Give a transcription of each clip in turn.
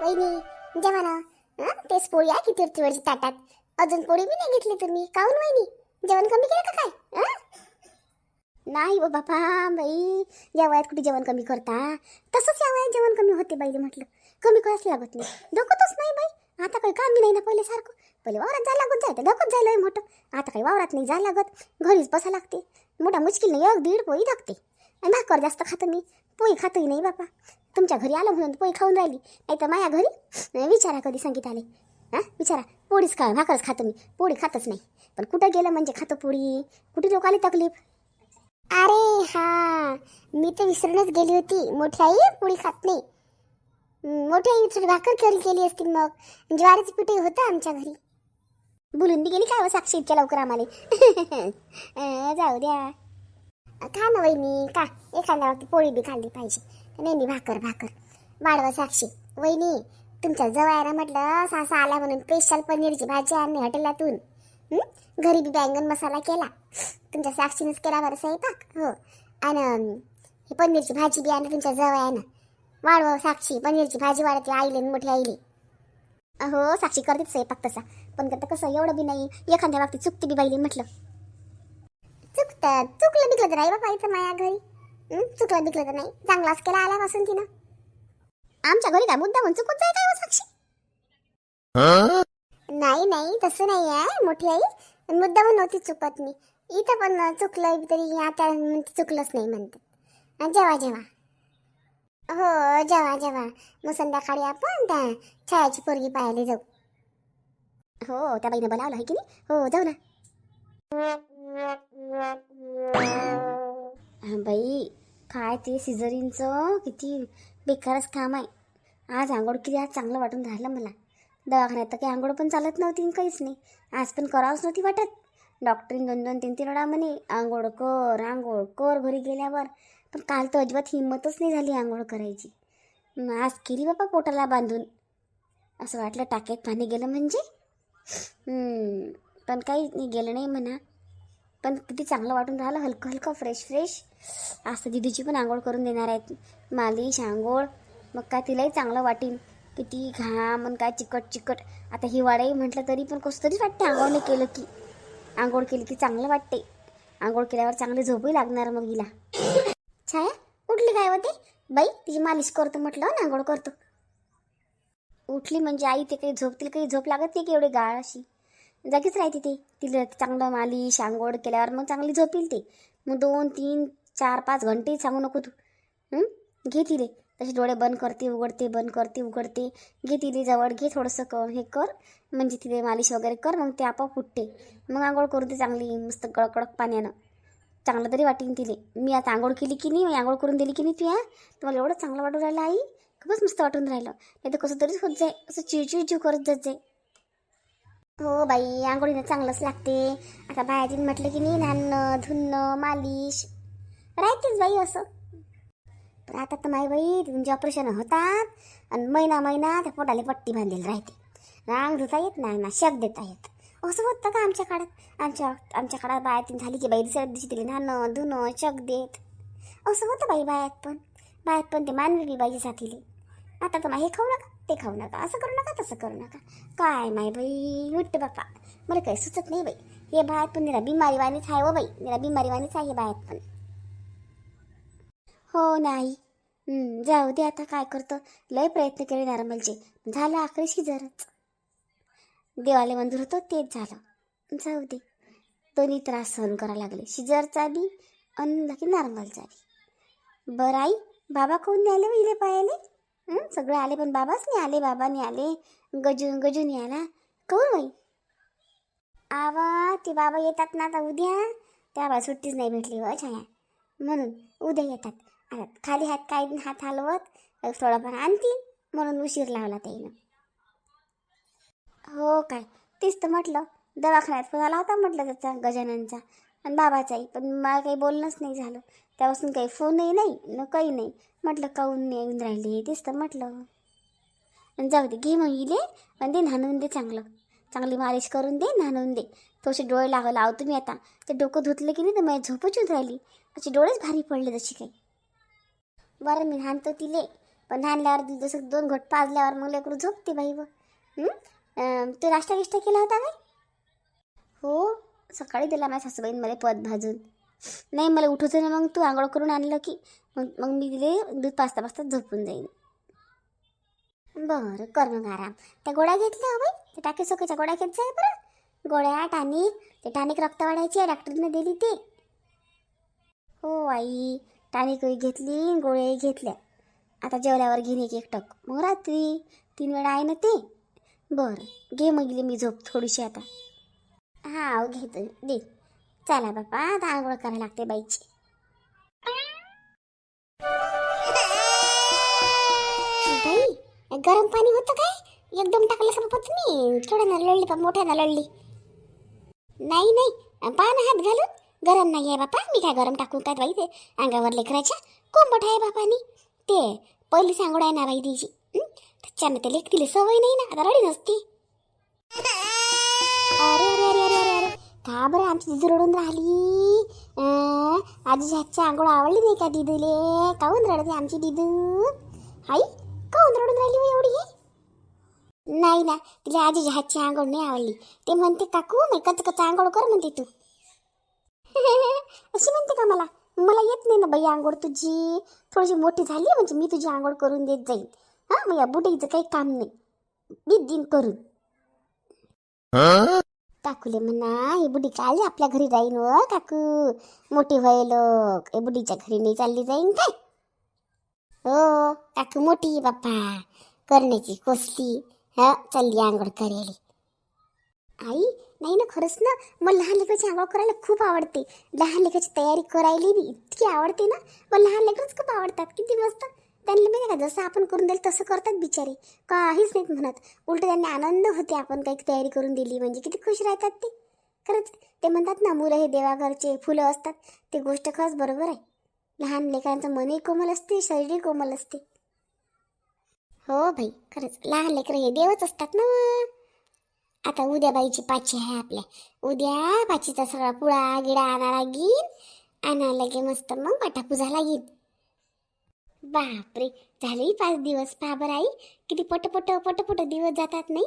वहिनी म्हणजे जेव्हा ना तेच पोळी आहे किती वरची ताटात. अजून पोळी बी नाही घेतली तुम्ही. काऊन वहिनी? जेवण कमी केलं का काय? नाही हो बापा बाई. या वयात कुठे जेवण कमी करता? तसंच या वयात जेवण कमी होते बाई म्हटलं. कमी करायच लागत नाही. धकतच नाही बाई. आता काही काम नाही ना पहिले सारखं पहिले वावरात जायला लागत जायचं धकत जायला मोठं. आता काही वावरात नाही जायला लागत. घरीच बसा लागते. मोठा मुश्किल नाही एक दीड पोळी धकते. आणि भाकर जास्त खातो मी. पोळी खातोही नाही बापा. तुमच्या घरी आलं म्हणून पोळी खाऊन राहिली. नाही तर माझ्या घरी विचारा कधी संगीत आले. हां विचारा पोळीच खा भाकरच खातो मी. पोळी खातच नाही. पण कुठं गेलं म्हणजे खातो पोळी? कुठे लोक आली तकलीफ? अरे हा मी तर विसरूनच गेली होती. मोठी आई पोळी खात नाही. मोठी आई थोडी भाकर केली केली असती मग. ज्वारीची पिठही होतं आमच्या घरी. बोलून बी गेली काय हो साक्षी इतक्या लवकर आम्हाला? जाऊ द्या. खा ना वहिनी का एखाद्या वक्ती पोळी बी खाल्ली पाहिजे. नाही नाही भाकर भाकर. वाढवा साक्षी. वहिनी तुमच्या जवळ म्हटलं सासा आला म्हणून स्पेशल पनीरची भाजी आणली हॉटेलातून. घरी बी बैंगन मसाला केला. तुमच्या साक्षीनेच केला बरं स्वयंपाक. हो. आणि ही पनीरची भाजी बी आणली तुमच्या जवळ आहे ना. वाढवा साक्षी पनीरची भाजी वाढते आईले मोठी आईले. हो साक्षी करतेच स्वयंपाक तसा. पण करता कसं एवढं बी नाही. एखाद्या बाबतीत चुकते बी बाईली म्हटलं. चुकतं. चुकलं बिकलं तर आई बाबा इथं माया घरी. चुकलं बिकलं तर नाही. चांगलाच केला आल्यापासून तिनं. आमच्या घरी काय मुद्दा म्हणून चुकून जाय काय हो साक्षी? नाही नाही तसं नाही आहे मोठी आई. मुद्दा म्हणून नव्हती चुकत मी. इथं पण चुकलं तरी आता म्हणते चुकलंच नाही म्हणते. जेव्हा जेवा जेवा. हो जेवा जेवा. मग संध्याकाळी आपण त्या छायाची पोरगी पाहायला जाऊ. हो त्या बाईनं बोलावलं आहे की नाही? हो जाऊ ना. बाई काय ते सिझरीनचं किती बेकारच काम आहे. आज आंघोळ किती आज चांगलं वाटून राहिलं मला. दवाखान्यात तर काही आंघोळ पण चालत नव्हती काहीच नाही. आज पण करावंच नव्हती वाटत. डॉक्टरीन दोन दोन तीन तीन वेळा म्हणे आंघोळ कर आंघोळ कर घरी गेल्यावर. पण काल तर अजिबात हिंमतच नाही झाली आंघोळ करायची. आज केली बाबा पोटाला बांधून. असं वाटलं टाक्यात पाणी गेलं म्हणजे. पण काही नाही गेलं नाही म्हणा. पण किती चांगलं वाटून राहिलं. हलकं हलकं फ्रेश फ्रेश आज तर दिदीची पण आंघोळ करून देणार आहेत. मालिश आंघोळ मग काय तिलाही चांगलं वाटेल. किती घाम आणि काय चिकट चिकट. आता हिवाळाही म्हटलं तरी पण कसं तरीच वाटते आंघोळ नाही केलं की. आंघोळ केली की चांगलं वाटते. आंघोळ केल्यावर चांगली झोपही लागणार मग हिला. छाया उठली काय होते बाई तिची मालिश करतो म्हटलं ना आंघोळ करतो. उठली म्हणजे आई ते काही झोपतील काही झोप लागत नाही की एवढी गाळ अशी. जागीच राहते ते. तिला चांगलं मालिश आंघोळ केल्यावर मग चांगली झोपील ते. मग दोन तीन चार पाच घंटे सांगू नको तू. घे तिले. तसे डोळे बंद करते उघडते बंद करते उघडते. घे तिले जवळ घे थोडंसं क हे कर. म्हणजे तिथे मालिश वगैरे कर मग ते आपोआप उठते. मग आंघोळ करू दे चांगली मस्त कडक पाण्यानं. चांगलं तरी वाटेन तिले. मी आता आंघोळ केली की नाही मी आंघोळ करून दिली की नाही तू या तुम्हाला एवढं चांगलं वाटून राहिलं आई? खूपच मस्त वाटून राहिलं. नाही तर कसं तरीच होत जाय. असं चिवचिव चिव करत जात जाय. हो बाई आंघोळीनं चांगलंच लागते. आता बाहेरून म्हटलं की नाही नाणं धुणं मालिश. राहतेच बाई असं. पण आता तर माई बाई तुमचे ऑपरेशन होतात आणि महिना महिना त्या पोटाला पट्टी बांधलेली राहते. रांग धुता येत नाही ना शक देता येत. असं होतं का आमच्या काळात? आमच्या आमच्या काळात बायातीन झाली की बाई दुसऱ्या दिवशी तिला नाणं धुणं शक देत. असं होतं बाई बायात पण. बायात पण ते मानवी बी बाई आता तर माही खाऊ नका. ते खाऊ नका असं करू नका तसं करू नका. काय माय बाई उठ बापा मला काही सुचत नाही बाई. हे बाहेर पण निरा बिमारीवानीच आहे व बाई. निरा बिमारीवानीच आहे बाहेर पण. हो नाही. जाऊ दे आता काय करतो. लय प्रयत्न केले नॉर्मलचे झालं आखरी शिजरच देवाले मंजूर होतं तेच झालं. जाऊ दे. दोन्ही त्रास सहन करा लागले. शिजरचा बी आणि नॉर्मलचा बी. बरं आई बाबा कोण नाही आले इले पायाले? सगळे आले पण बाबाच नाही आले बाबा नाही आले. गजू गजून नाही आला. कोण बाई? आवा ते बाबा येतात ना आता उद्या. त्या बाबा सुट्टीच नाही भेटली व छाया म्हणून उद्या येतात. आता खाली हात काय हात हलवत थोडाफार आणतील. म्हणून उशीर लावला त्याईनं. हो काय? तेच तर म्हटलं. दवाखान्यात फोन आला होता म्हटलं त्याचा गजाननचा. आणि बाबाचाही. पण मला काही बोलणंच नाही झालं. त्यापासून काही फोनही नाही न काही नाही. म्हटलं काऊन नाही येऊन राहिले तेच तर म्हटलं. आणि जाऊ दे घे मग इले आणि दे न्हाणून दे चांगलं. चांगली मालिश करून दे न्हाणून दे. थोडेसे डोळे लाग लावतो मी आता. ते डोकं धुतलं की नाही तर माझी झोपच येऊन राहिली. असे डोळेच भारी पडले जशी काही. बरं मी न्हाणतो तिले. पण न्हाणल्यावर जसं दोन घोट पाजल्यावर मग लेकरू झोपते बाई व. हं? तू नाश्ता गिष्टा केला होता काय? हो सकाळी दिला माझ्या सासूबाईन मला पद भाजून. नाही मला उठवतं ना मग तू आंघोळ करून आणलं की मग मग मी तिथे दूध पाचता पाचता झोपून जाईन बरं कर मग आराम. त्या गोळ्या घेतल्या हो बाई? त्या टाके सोक्याच्या गोळ्या घेत जाय बरं. गोळ्या टानिक ते टानिक रक्त वाढायची आहे डॉक्टरने दिली ते. हो आई टानिकही घेतली गोळ्याही घेतल्या. आता जेवल्यावर घेईन एक एकटक मग रात्री तीन वेळा आहे ना ते. बरं घे मग मी झोप थोडीशी आता. हा घेतो. दे. चला बापा आता आंघोळ करायला लागते बाईची. बाई गरम पाणी होतं काय? एकदम टाकलं का बाप्पा तुम्ही? थोडं लढली पण मोठ्या नळली नाही नाही पान हात घालून गरम नाही आहे बापा मी काय गरम टाकून काय बाई ते अंगावर लेकराच्या? कोंबट आहे बापानी ते पहिली सांगोड आहे ना बाई तिची. त्याच्यानं ते लेख तिला सवय नाही ना आता रडी नसती. अरे का बरं आमची दिदी रडून राहिली? आजी हातची आंघोळ आवडली नाही का दिदूले? काहून रडते आमची दिदू? आई काहून रडून राहिली हो एवढी ही? नाही ना तिला आजी हातची आंघोळ नाही आवडली. ते म्हणते काकू मी कच कच आंघोळ कर म्हणते तू. अशी म्हणते का मला? मला येत नाही ना बाई आंघोळ तुझी. थोडीशी मोठी झाली म्हणजे मी तुझी आंघोळ करून देत जाईन. हां मग या बुटीचं काही काम नाही. मी दिन करून. काकूले म्हणा ही बुडी काल आपल्या घरी जाईन व काकू. मोठी व्हाय लोक. हे बुडीच्या घरी नाही चालली जाईन काय? हो काकू मोठी बाप्पा. करण्याची कोसली. हा चालली आंघोळ करायला. आई नाही ना खरंच ना. मला लहान लेकराची आंघोळ करायला खूप आवडते. लहान लेकराची तयारी करायला बी इतकी आवडते ना. मला लहान लेकरच खूप आवडतात. किती मस्त. त्यांनी बघा का जसं आपण करून दिलं तसं करतात बिचारे. काहीच नाहीत म्हणत. उलट त्यांना आनंद होते आपण काही तयारी करून दिली म्हणजे. किती खुश राहतात ते. खरंच ते म्हणतात ना मुलं हे देवाघरचे फुलं असतात. ते गोष्ट खरंच बरोबर आहे. लहान लेकरांचं मनही कोमल असते शरीरही कोमल असते. हो भाई खरंच. लहान लेकरं हे देवच असतात ना. आता उद्या बाईची पाची आहे आपल्या. उद्या पाचीचा सगळा पुळा गिडा आणायला लागीन आणायला की मस्त मग पाठापूजाला लागीन बापरे झाले पाच दिवस. पाबर आई किती पटपट पटपट दिवस जातात नाही?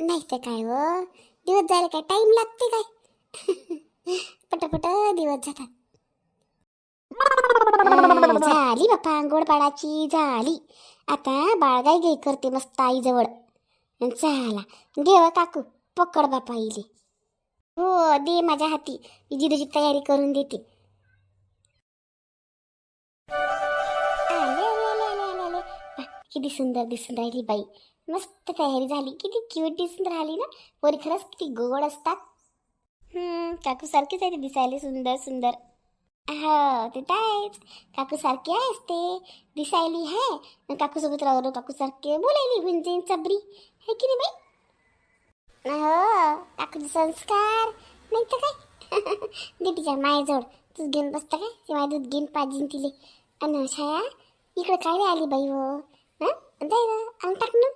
नाही तर काय व? दिवस जायला काय टाइम लागते काय? पटपट दिवस जातात. झाली बापा आंघोळ झाली. आता बाळगाई गाई करते मस्त आईजवळ. चला देव काकू पकड बापा इले. हो दे माझ्या हाती. मी तयारी करून देते. किती सुंदर दिसून राहिली बाई. मस्त तयारी झाली. किती क्यूट दिसून राहिली ना. पोरी खरंच किती गोड असतात. काकू सारखीच आहे ते दिसायला सुंदर सुंदर. हो ते आहेच. काकू सारखी आहेच ते. दिसायली आहे काकू सोबत राहू काकू सारखे बोलायली होऊन चबरी है की नाही बाई? हो काकूचे संस्कार. नाही तर काय? दिटीच्या मायजवळ तूच घेऊन बसता काय? ते माझं दूध घेऊन पाजीन तिले. अन छाया इकडे काय आली बाई हो? हं? जाय ना अंग टाक ना.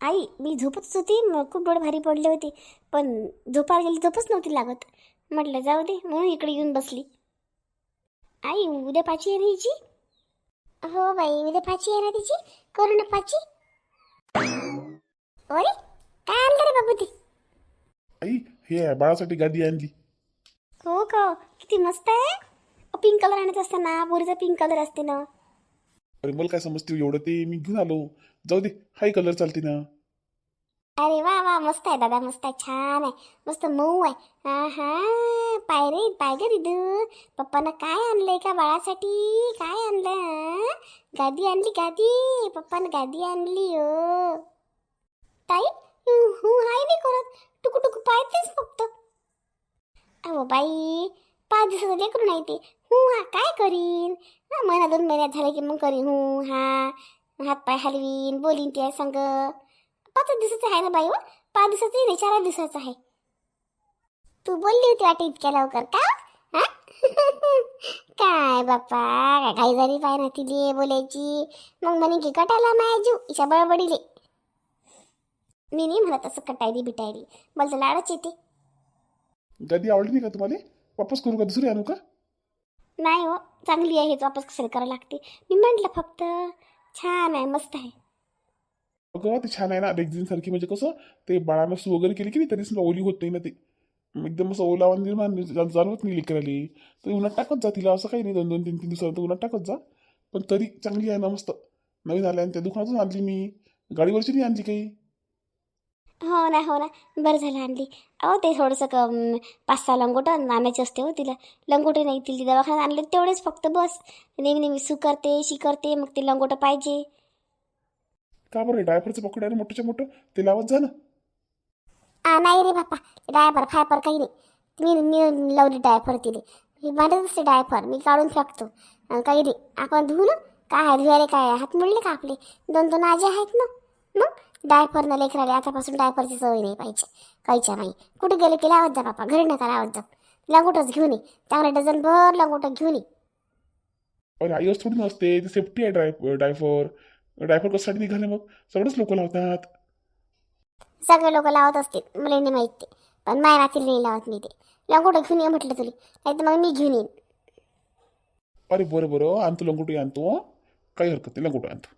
आई मी झोपतच होती मग खूप डोळे भारी पडले होते पण झोपायला गेली झोपच नव्हती लागत. म्हटलं जाऊ दे म्हणून इकडे येऊन बसली. आई उद्या पाची आहे ना हिची? हो बाई उद्या पाची आहे ना तिची करू ना पाची. अरे काय आणलं रे बाबू ते आई हे बाळासाठी गादी आणली. हो का किती मस्त आहे. पिंक कलर आणत असताना पोरीचा पिंक कलर असते ना. अरे मला काय समजते हो, एवढं ते मी घेऊन आलो. जाऊ दे हाय कलर चालते ना. अरे वा वा मस्त आहे दादा मस्त आहे छान आहे. मस्त मऊ आहे. हा हा पाय रे पाय ग दिदू पप्पानं काय आणलंय का बाळासाठी? काय आणलं गादी आणली गादी. पप्पानं गादी आणली हो ताई हु हाय नाही करत. टुकू टुकू पाहतेच फक्त. अहो बाई पाच दिवसाचं लेकरू नाही ते. हू हा काय करीन? हा महिना दोन महिन्यात झाले की मग करीन. हू हा हातपाय हलवीन बोलीन ते संग. हो? पाच दिवसाचं आहे ना बाई व पाच दिवसाचं नाही चार दिवसाचं आहे. तू बोलली होती वाटे इतक्या लवकर. का हो? हा? काय बाप्पा काय घाई झाली पाय ना तिले बोलायची. मग म्हणे की कटाला मायाजू इच्या बळबडीले. मी नाही म्हणत असं कटायली बिटायली. मला तर लाडच येते. दादी आवडली नाही का तुम्हाला? वापस करू का? दुसरी आणू का? नाही हो चांगली आहे हेच वापस कशाला करावं लागते. मी म्हटलं फक्त छान आहे मस्त आहे. अगं ते छान आहे ना रेक्झिन सारखी. म्हणजे कसं ते बाळानं सू वगैरे केली की नाही तरी सुद्धा ओली होत नाही ना ते. एकदम असं ओलावा निर्माण जाणवत नाही लेकराली. तर उन्हात टाकत जा तिला असं काही नाही दोन दोन तीन तीन दिवसानंतर उन्हात टाकत जा. पण तरी चांगली आहे ना मस्त. नवीन आल्या आणि त्या दुकानातून आणली मी. गाडीवरची नाही आणली काही. हो ना हो ना. बरं झालं आणली. अहो ते थोडंसं क पाच सहा लंगोटं आणायचे असते हो तिला. लंगोटे नाही तिला दवाखान्यात आणले तेवढेच फक्त बस. नेहमी नेहमी सू करते शी करते मग ते लंगोटं पाहिजे. का बरं डायफरचं पकड आहे ना मोठ्याच्या मोठं? ते लावत जा ना. आ, नाही रे बाप्पा डायपर फायपर काही नाही. मी मी लावली डायपर तिने. मी भांडत असते डायपर मी काढून फेकतो. अन् काही नाही. आपण धुवू ना. काय आहे धुवायला काय आहे? हात मुडले का आपले? दोन दोन आजी आहेत ना. मग? डायपरनं लेकराले आतापासून डायपरची सवय नाही पाहिजे. काहीच्या नाही कुठे गेले की लावत जा बापा घरी नका लावत जा. लंगोटच घेऊन ये. चांगलं डझन भर लंगोटं घेऊन ये. अरे आई असं थोडी नसते. ते सेफ्टी आहे डाय डायफर डायफर कशासाठी निघाले मग? सगळेच लोक लावतात. सगळे लोक लावत असतील. मला नाही माहीत ते. पण माय नातील नाही लावत मी ते. लंगोटं घेऊन ये म्हटलं तुला. नाही तर मग मी घेऊन येईन. अरे बरं बरं. आणतो लंगोटी आणतो? काही हरकत नाही लंगोटी आणतो.